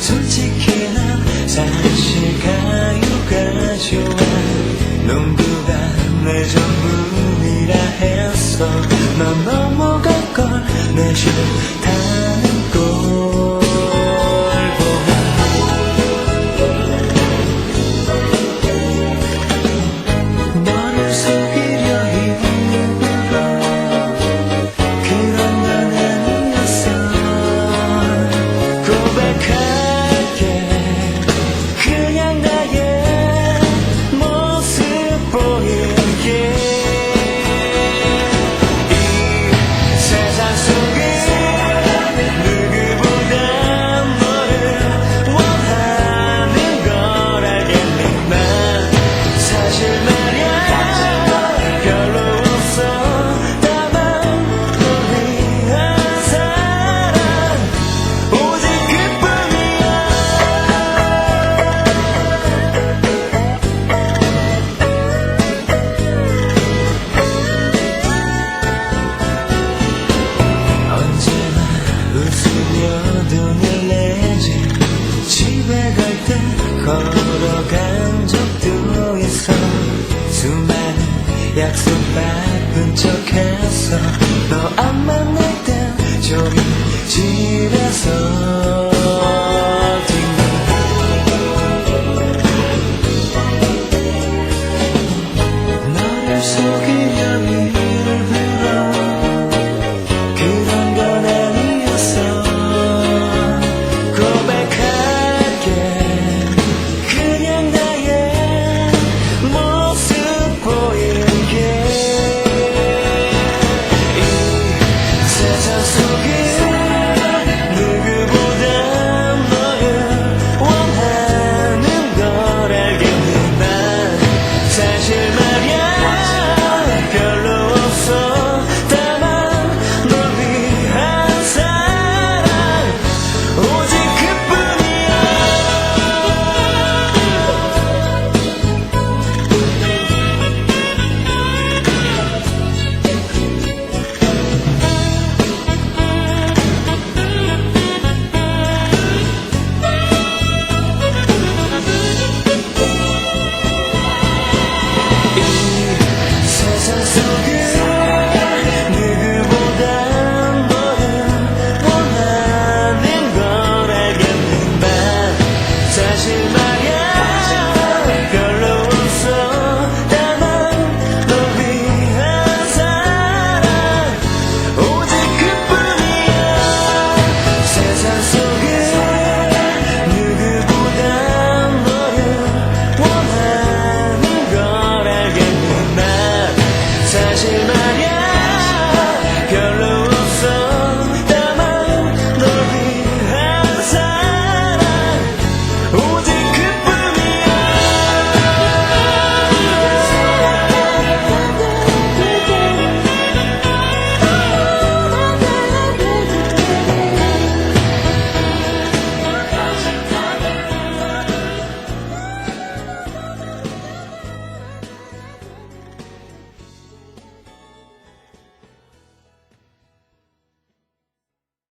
솔직히 난 사실 가요가 좋아. 농구가 내 전문이라 했어 넌 넘어갈 걸내 슛다 걸어간 적도 있어. 수많은 약속 바쁜 척했어 너 안 만날 땐 종일 집에서